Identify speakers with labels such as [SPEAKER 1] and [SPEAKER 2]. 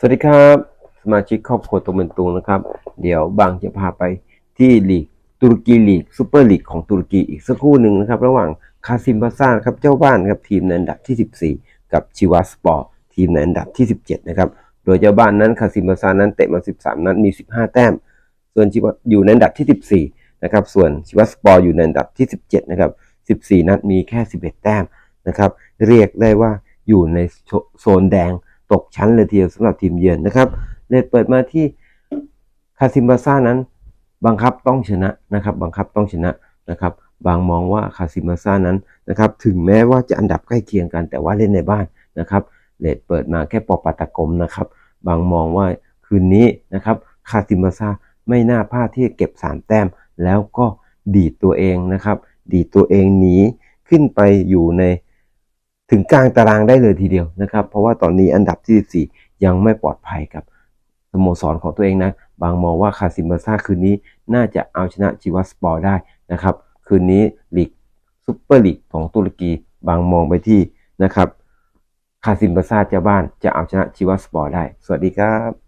[SPEAKER 1] สวัสดีครับ สมาชิกครอบครัวตัวเป็นตูงนะครับ เดี๋ยวบางจะพาไปที่ลีกตุรกีลีกซูเปอร์ลีกของตุรกีอีกสักครู่หนึ่งนะครับ ระหว่างคาซิมบาซ่าครับเจ้าบ้านครับทีมในอันดับที่ 14 กับชิวาสปอร์ทีมในอันดับที่ 17 นะครับ โดยเจ้าบ้านนั้นคาซิมบาซ่านั้นเตะมา 13 นัดมี 15 แต้ม ส่วนชิวาอยู่ในอันดับที่ 14 นะครับ ส่วนชิวาสปอร์อยู่ในอันดับที่ 17 นะครับ 14 นัดมีแค่ 11 แต้มนะครับ เรียกได้ว่าอยู่ในโซนแดง ตกชั้นเลยทีเดียวสำหรับทีมเยือนนะครับเลดเปิดมาที่คาซิมบาซ่านั้น บังคับต้องชนะนะครับ บังคับต้องชนะนะครับ บางมองว่าคาซิมบาซ่านั้นนะครับ ถึงแม้ว่าจะอันดับใกล้เคียงกัน แต่ว่าเล่นในบ้านนะครับเลดเปิดมาแค่ปอปาตากมนะครับ บางมองว่าคืนนี้นะครับคาซิมบาซ่าไม่น่าพลาดที่จะเก็บ 3 แต้ม แล้วก็ดีดตัวเองนะครับ ดีดตัวเองหนีขึ้นไปอยู่ใน ถึงกลางตารางได้เลยทีเดียวนะครับ เพราะว่าตอนนี้อันดับที่ 14 ยังไม่ปลอดภัยกับสโมสรของตัวเองนะ บางมองว่าคาซิมบาซ่าคืนนี้น่าจะเอาชนะจิวัสปอร์ได้นะครับ คืนนี้ลีกซุปเปอร์ลีกของตุรกี บางมองไปที่นะครับคาซิมบาซ่าเจ้าบ้านจะเอาชนะจิวัสปอร์ได้ สวัสดีครับ